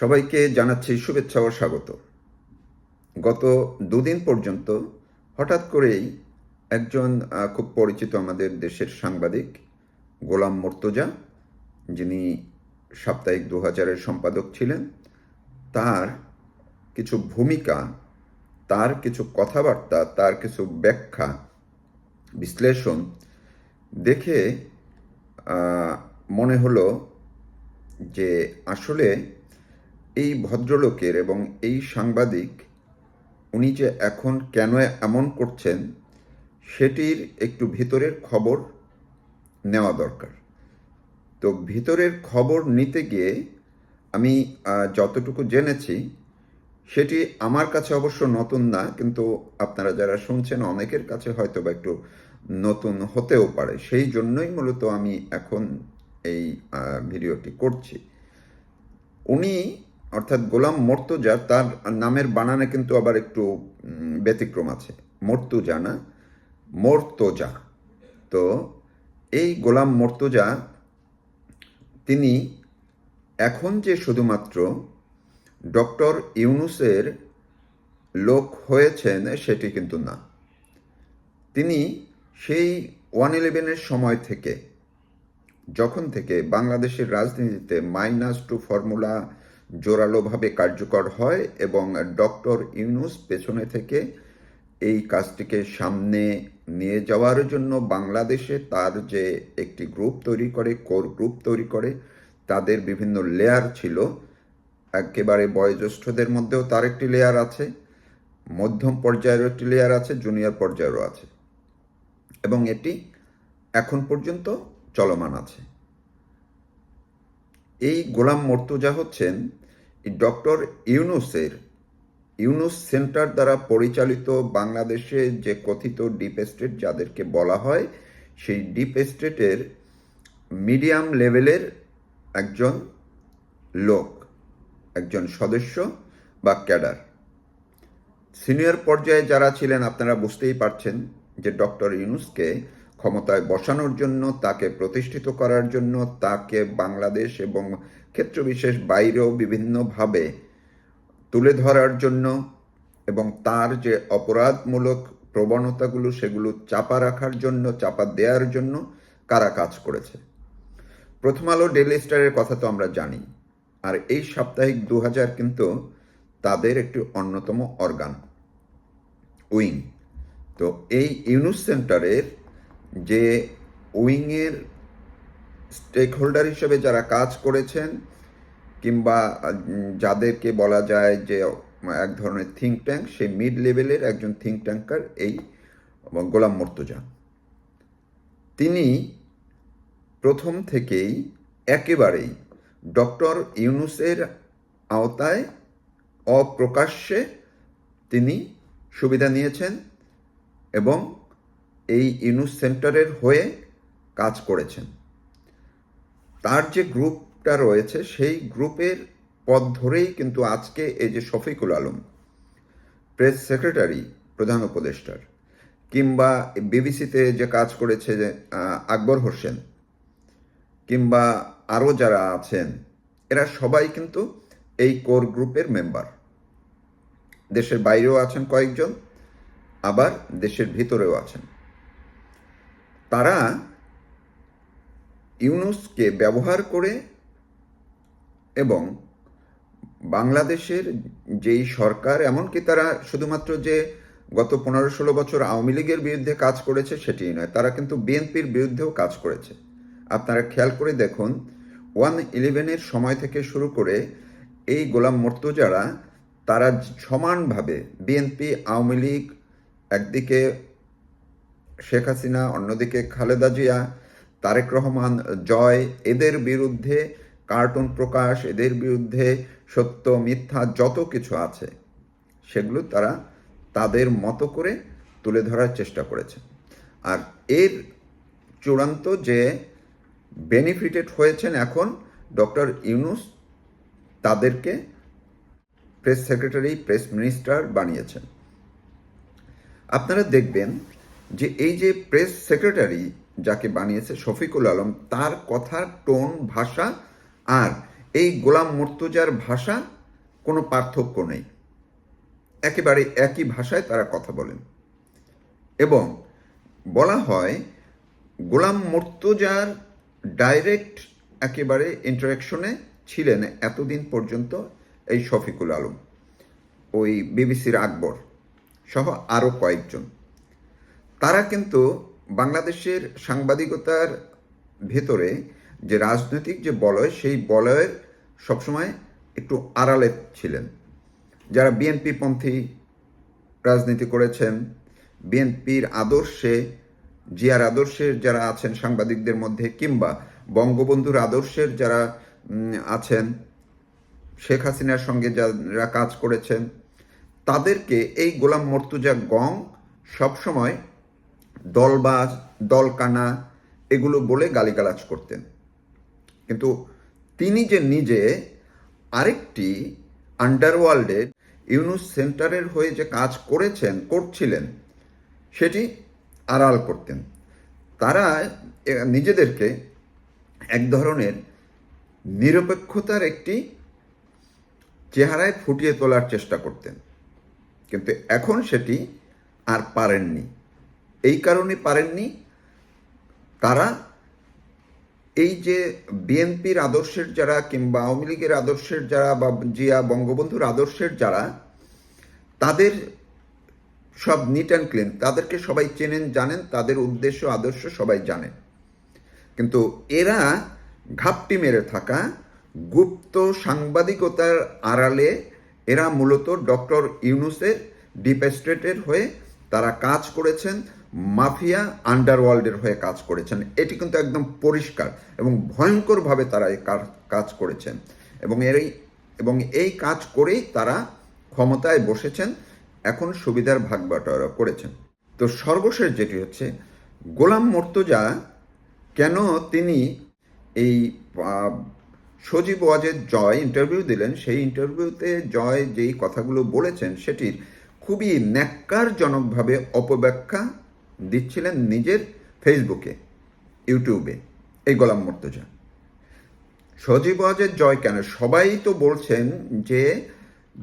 সবাইকে জানাচ্ছি শুভেচ্ছা ও স্বাগত। গত দুদিন পর্যন্ত হঠাৎ করেই একজন খুব পরিচিত আমাদের দেশের সাংবাদিক, গোলাম মর্তজা, যিনি সাপ্তাহিক দু হাজারের সম্পাদক ছিলেন, তার কিছু ভূমিকা, তার কিছু কথাবার্তা, তার কিছু ব্যাখ্যা, বিশ্লেষণ দেখে মনে হলো যে আসলে এই ভদ্রলোকের এবং এই সাংবাদিক, উনি যে এখন কেন এমন করছেন, সেটির একটু ভিতরের খবর নেওয়া দরকার। তো ভিতরের খবর নিতে গিয়ে আমি যতটুকু জেনেছি, সেটি আমার কাছে অবশ্য নতুন না, কিন্তু আপনারা যারা শুনছেন, অনেকের কাছে হয়তো বা একটু নতুন হতেও পারে। সেই জন্যই মূলত আমি এখন এই ভিডিওটি করছি। উনি অর্থাৎ গোলাম মর্তুজা, তার নামের বানানে কিন্তু আবার একটু ব্যতিক্রম আছে। মর্তুজা না, মর্তজা। তো এই গোলাম মর্তুজা, তিনি এখন যে শুধুমাত্র ডক্টর ইউনুসের লোক হয়েছেন, সেটি কিন্তু না। তিনি সেই ওয়ান ইলেভেনের সময় থেকে, যখন থেকে বাংলাদেশের রাজনীতিতে মাইনাস টু ফর্মুলা জোরালোভাবে কার্যকর হয় এবং ডক্টর ইউনুস পেছনে থেকে এই কাজটিকে সামনে নিয়ে যাওয়ার জন্য বাংলাদেশে তার যে একটি গ্রুপ তৈরি করে, কোর গ্রুপ তৈরি করে, তাদের বিভিন্ন লেয়ার ছিল। একেবারে বয়োজ্যেষ্ঠদের মধ্যেও তার একটি লেয়ার আছে, মধ্যম পর্যায়েরও একটি লেয়ার আছে জুনিয়র পর্যায়েরও আছে। এবং এটি এখন পর্যন্ত চলমান আছে। এই গোলাম মর্তুজা হচ্ছেন ডক্টর ইউনুসের ইউনুস সেন্টার দ্বারা পরিচালিত বাংলাদেশে যে কথিত ডিপ স্টেট যাদেরকে বলা হয়, সেই ডিপ স্টেটের মিডিয়াম লেভেলের একজন লোক, একজন সদস্য বা ক্যাডার। সিনিয়র পর্যায়ে যারা ছিলেন, আপনারা বুঝতেই পারছেন যে ডক্টর ইউনুসকে ক্ষমতায় বসানোর জন্য, তাকে প্রতিষ্ঠিত করার জন্য, তাকে বাংলাদেশ এবং ক্ষেত্রবিশেষ বাইরেও বিভিন্নভাবে তুলে ধরার জন্য এবং তার যে অপরাধমূলক প্রবণতাগুলো সেগুলো চাপা রাখার জন্য, চাপা দেওয়ার জন্য কারা কাজ করেছে? প্রথম আলো ডেলি স্টারের কথা তো আমরা জানি। আর এই সাপ্তাহিক দু হাজার কিন্তু তাদের একটি অন্যতম অর্গান, উইং। তো এই ইউনুস সেন্টারের যে উইংয়ের স্টেক হোল্ডার হিসেবে যারা কাজ করেছেন কিংবা যাদেরকে বলা যায় যে, এক ধরনের থিঙ্ক ট্যাঙ্ক সেই মিড লেভেলের একজন থিঙ্ক ট্যাঙ্কার এই গোলাম মর্তুজা তিনি প্রথম থেকেই একেবারেই ডক্টর ইউনুসের আওতায় অপ্রকাশ্যে তিনি সুবিধা নিয়েছেন এবং এই ইউনুস সেন্টারের হয়ে কাজ করেছেন। তার যে গ্রুপটা রয়েছে, সেই গ্রুপের পথ ধরেই কিন্তু আজকে এই যে শফিকুল আলম, প্রেস সেক্রেটারি, প্রধান উপদেষ্টার, কিংবা বিবিসিতে যে কাজ করেছে যে আকবর হোসেন, কিংবা আরও যারা আছেন, এরা সবাই কিন্তু এই কোর গ্রুপের মেম্বার। দেশের বাইরেও আছেন কয়েকজন, আবার দেশের ভিতরেও আছেন। তারা ইউনুসকে ব্যবহার করে এবং বাংলাদেশের যেই সরকার, এমনকি তারা শুধুমাত্র যে গত পনেরো ষোলো বছর আওয়ামী লীগের বিরুদ্ধে কাজ করেছে সেটিই নয়, তারা কিন্তু বিএনপির বিরুদ্ধেও কাজ করেছে। আপনারা খেয়াল করে দেখুন, ওয়ান ইলেভেনের সময় থেকে শুরু করে এই গোলাম মর্তুজারা, তারা সমানভাবে বিএনপি, আওয়ামী লীগ, একদিকে শেখ হাসিনা, অন্যদিকে খালেদা জিয়া তারেক রহমান, জয়, এদের বিরুদ্ধে কার্টুন প্রকাশ, এদের বিরুদ্ধে সত্য, মিথ্যা যত কিছু আছে, সেগুলো তারা তাদের মতো করে তুলে ধরার চেষ্টা করেছে। আর এর চূড়ান্ত যে বেনিফিটেড হয়েছেন এখন ডক্টর ইউনুস, তাদেরকে প্রেস সেক্রেটারি, প্রেস মিনিস্টার বানিয়েছেন। আপনারা দেখবেন যে এই যে প্রেস সেক্রেটারি যাকে বানিয়েছে শফিকুল আলম, তার কথার টোন, ভাষা আর এই গোলাম মুর্তজার ভাষা কোনো পার্থক্য নেই। একেবারে একই ভাষায় তারা কথা বলেন। এবং বলা হয়, গোলাম মুর্তজার ডাইরেক্ট একেবারে ইন্টারাকশনে ছিলেন এতদিন পর্যন্ত এই শফিকুল আলম, ওই বিবিসির আকবর সহ আরও কয়েকজন। তারা কিন্তু বাংলাদেশের সাংবাদিকতার ভেতরে যে রাজনৈতিক যে বলয়, সেই বলয়ের সবসময় একটু আড়ালে ছিলেন। যারা বিএনপি পন্থী রাজনীতি করেছেন, বিএনপির আদর্শে, জিয়ার আদর্শের যারা আছেন সাংবাদিকদের মধ্যে, কিংবা বঙ্গবন্ধুর আদর্শের যারা আছেন, শেখ হাসিনার সঙ্গে যারা কাজ করেছেন, তাদেরকে এই গোলাম মর্তুজা গং সবসময় দলবাজ, দলকানা এগুলো বলে গালিগালাজ করতেন। কিন্তু তিনি যে নিজে আরেকটি আন্ডারওয়ার্ল্ডের ইউনুস সেন্টারের হয়ে যে কাজ করেছেন, করছিলেন, সেটি আড়াল করতেন। তারা নিজেদেরকে এক ধরনের নিরপেক্ষতার একটি চেহারায় ফুটিয়ে তোলার চেষ্টা করতেন। কিন্তু এখন সেটি আর পারেননি। এই কারণে পারেননি। তারা এই যে বিএনপির আদর্শের যারা কিংবা আওয়ামী লীগের আদর্শের যারা বা জিয়া বঙ্গবন্ধুর আদর্শের যারা, তাদের সব নিট অ্যান্ড ক্লিন তাদেরকে সবাই চেনেন, জানেন, তাদের উদ্দেশ্য, আদর্শ সবাই জানেন। কিন্তু এরা ঘাপটি মেরে থাকা, গুপ্ত সাংবাদিকতার আড়ালে এরা মূলত ডক্টর ইউনুসের ডিপ হয়ে তারা কাজ করেছেন। মাফিয়া আন্ডারওয়ার্ল্ডের হয়ে কাজ করেছেন। এটি কিন্তু একদম পরিষ্কার এবং ভয়ঙ্করভাবে তারা এই কাজ করেছেন এবং এর এবং এই কাজ করেই তারা ক্ষমতায় বসেছেন, এখন সুবিধার ভাগ বাটোয়ারা করেছেন। তো সর্বশেষ যেটি হচ্ছে, গোলাম মর্তজা কেন তিনি এই সজীব ওয়াজের জয় ইন্টারভিউ দিলেন, সেই ইন্টারভিউতে জয় যেই কথাগুলো বলেছেন, সেটির খুবই ন্যাক্কারজনকভাবে অপব্যাখ্যা দিচ্ছিলেন নিজের ফেসবুকে, ইউটিউবে, এই গোলাম মর্তজা। সজীব ওয়াজেদ জয় কেন? সবাই তো বলছেন যে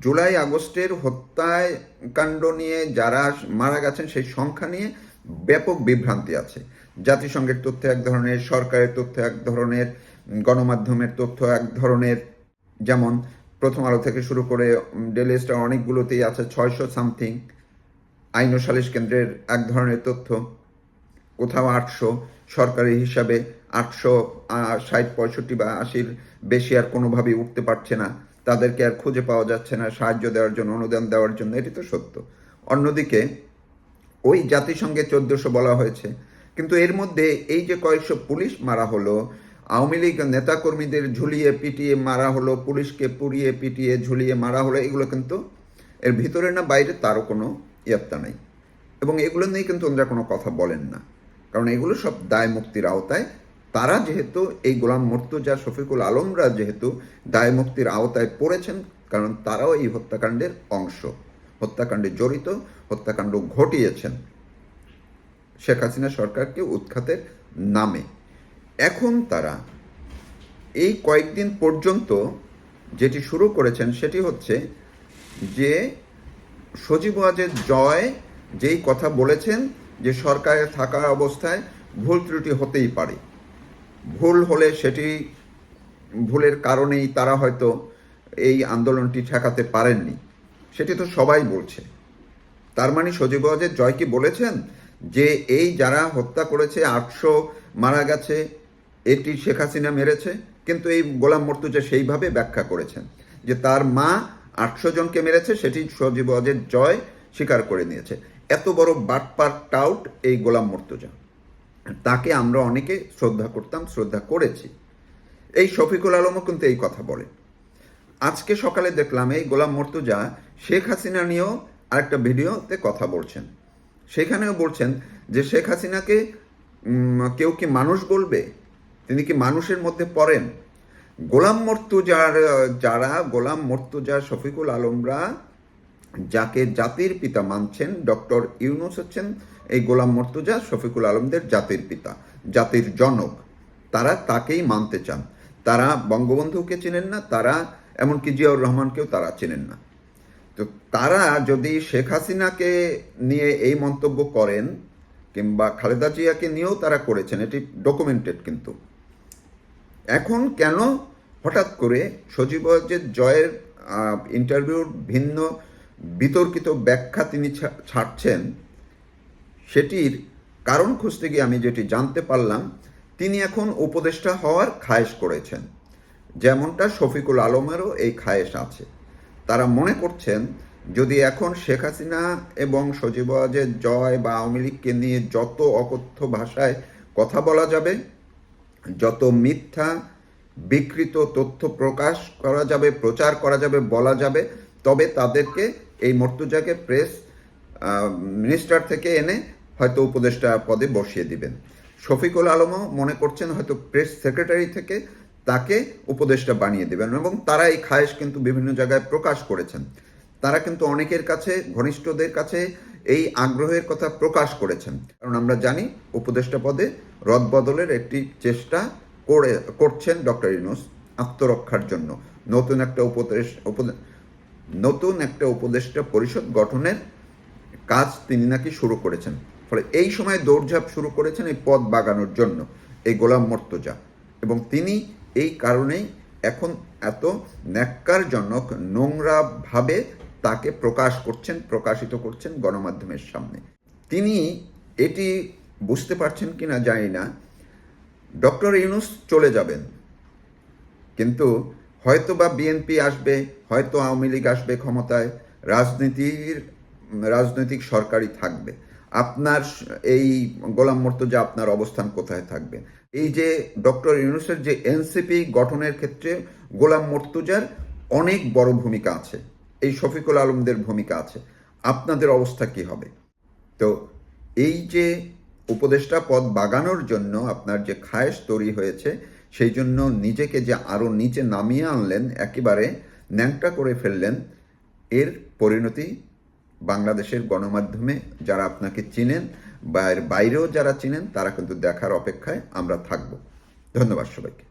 জুলাই আগস্টের হত্যায় কাণ্ড নিয়ে যারা মারা গেছেন, সেই সংখ্যা নিয়ে ব্যাপক বিভ্রান্তি আছে। জাতিসংঘের তথ্য এক ধরনের, সরকারের তথ্য এক ধরনের, গণমাধ্যমের তথ্য এক ধরনের। যেমন প্রথম আলো থেকে শুরু করে ডেলি স্টার অনেকগুলোতেই আছে, ছয়শো সামথিং আইন ও সালিশ কেন্দ্রের এক ধরনের তথ্য। কোথাও আটশো, সরকারি হিসাবে আটশো ষাট, পঁয়ষট্টি বা আশির বেশি আর কোনোভাবেই উঠতে পারছে না। তাদেরকে আর খুঁজে পাওয়া যাচ্ছে না, সাহায্য দেওয়ার জন্য, অনুদান দেওয়ার জন্য, এটি তো সত্য। অন্যদিকে, ওই জাতিসংঘে চোদ্দশো বলা হয়েছে। কিন্তু এর মধ্যে এই যে কয়েকশো পুলিশ মারা হলো, আওয়ামী লীগ নেতাকর্মীদের ঝুলিয়ে পিটিয়ে মারা হলো, পুলিশকে পুড়িয়ে পিটিয়ে ঝুলিয়ে মারা হলো, এগুলো কিন্তু এর ভিতরে না বাইরে তারও কোনো ইয়াত্তা নেই। এবং এগুলো নিয়ে কিন্তু ওনারা কোনো কথা বলেন না। কারণ এগুলো সব দায় মুক্তির আওতায়। তারা যেহেতু এই গোলাম মর্তুজা শফিকুল আলমরা যেহেতু দায় মুক্তির আওতায় পড়েছেন, কারণ তারাও এই হত্যাকাণ্ডের অংশ। হত্যাকাণ্ডে জড়িত, হত্যাকাণ্ড ঘটিয়েছেন। শেখ হাসিনা সরকারকে উৎখাতের নামে। এখন তারা এই কয়েকদিন পর্যন্ত যেটি শুরু করেছেন সেটি হচ্ছে যে সজীব ওয়াজেদ জয় যেই কথা বলেছেন যে সরকারে থাকা অবস্থায় ভুল ত্রুটি হতেই পারে। ভুল হলে সেটি ভুলের কারণেই তারা হয়তো এই আন্দোলনটি ঠেকাতে পারেননি। সেটি তো সবাই বলছে। তার মানে সজীব ওয়াজেদ জয় কি বলেছেন? যে এই যারা হত্যা করেছে, আটশো মারা গেছে, এটি শেখ হাসিনা মেরেছে, কিন্তু এই গোলাম মর্তুজা সেইভাবে ব্যাখ্যা করেছেন যে তার মা আটশো জনকে মেরেছে, সেটি সজীব ওয়াজেদ জয় স্বীকার করে নিয়েছে। এত বড় বাটপার টাউট এই গোলাম মর্তুজা। তাকে আমরা অনেকে শ্রদ্ধা করতাম, শ্রদ্ধা করেছি। এই শফিকুল আলমও কিন্তু এই কথা বলে। আজকে সকালে দেখলাম এই গোলাম মর্তুজা শেখ হাসিনা নিয়েও আরেকটা ভিডিওতে কথা বলছেন। সেখানেও বলছেন যে শেখ হাসিনাকে কেউ কি মানুষ বলবে? তিনি কি মানুষের মধ্যে পড়েন? গোলাম মর্তুজার, যারা গোলাম মর্তুজা, শফিকুল আলমরা যাকে জাতির পিতা মানছেন, ডক্টর ইউনুস হচ্ছেন এই গোলাম মর্তুজা, শফিকুল আলমদের জাতির পিতা, জাতির জনক। তারা তাকেই মানতে চান। তারা বঙ্গবন্ধুকে চেনেন না, তারা এমনকি জিয়াউর রহমানকেও তারা চেনেন না। তো তারা যদি শেখ হাসিনাকে নিয়ে এই মন্তব্য করেন, কিংবা খালেদা জিয়াকে নিয়েও তারা করেছেন, এটি ডকুমেন্টেড কিন্তু। এখন কেন হঠাৎ করে সজীব ওয়াজেদ জয়ের ইন্টারভিউর ভিন্ন বিতর্কিত ব্যাখ্যা তিনি ছাড়ছেন, সেটির কারণ খুঁজতে গিয়ে আমি যেটি জানতে পারলাম, তিনি এখন উপদেষ্টা হওয়ার খায়েশ করেছেন। যেমনটা শফিকুল আলমেরও এই খায়েশ আছে। তারা মনে করছেন, যদি এখন শেখ হাসিনা এবং সজীব জয় বা আওয়ামী লীগকে নিয়ে যত অকথ্য ভাষায় কথা বলা যাবে যত মিথ্যা বিকৃত তথ্য প্রকাশ করা যাবে, প্রচার করা যাবে, বলা যাবে, তবে তাদেরকে এই মর্তুজাকে প্রেস মিনিস্টার থেকে এনে হয়তো উপদেষ্টা পদে বসিয়ে দিবেন। শফিকুল আলমও মনে করছেন হয়তো প্রেস সেক্রেটারি থেকে তাকে উপদেষ্টা বানিয়ে দেবেন এবং তারা এই খায়েশ কিন্তু বিভিন্ন জায়গায় প্রকাশ করেছেন। তারা কিন্তু অনেকের কাছে, ঘনিষ্ঠদের কাছে এই আগ্রহের কথা প্রকাশ করেছেন। কারণ আমরা জানি উপদেষ্টা পদে রদবদলের একটি চেষ্টা করে, করছেন ডক্টর ইউনুস আত্মরক্ষার জন্য। নতুন একটা উপদেশ, উপদে- নতুন একটা উপদেষ্টা পরিষদ গঠনের কাজ তিনি নাকি শুরু করেছেন। ফলে এই সময় দৌড়ঝাঁপ শুরু করেছেন এই পদ বাগানোর জন্য, এই গোলাম মর্তজা। এবং তিনি এই কারণেই এখন এত ন্যাক্কারজনক, নোংরাভাবে তাকে প্রকাশ করছেন, প্রকাশিত করছেন গণমাধ্যমের সামনে। তিনি এটি বুঝতে পারছেন কিনা জানি না। ডক্টর ইউনুস চলে যাবেন। কিন্তু হয়তো বা বিএনপি আসবে, হয়তো আওয়ামী লীগ আসবে ক্ষমতায়, রাজনীতির, রাজনৈতিক সরকারই থাকবে। আপনার এই গোলাম মর্তজা আপনার অবস্থান কোথায় থাকবে? এই যে ডক্টর ইউনুসের যে এনসিপি গঠনের ক্ষেত্রে গোলাম মর্তুজার অনেক বড় ভূমিকা আছে। এই শফিকুল আলমদের ভূমিকা আছে। আপনাদের অবস্থা কি হবে? তো এই যে উপদেষ্টা পদ বাগানোর জন্য আপনার যে খায়েশ তৈরি হয়েছে, সেই জন্য নিজেকে যে আরও নিচে নামিয়ে আনলেন, একেবারে ন্যাংটা করে ফেললেন, এর পরিণতি বাংলাদেশের গণমাধ্যমে যারা আপনাকে চিনেন বা এর বাইরেও যারা চিনেন, তারা কিন্তু দেখার অপেক্ষায় আমরা থাকব। ধন্যবাদ সবাইকে।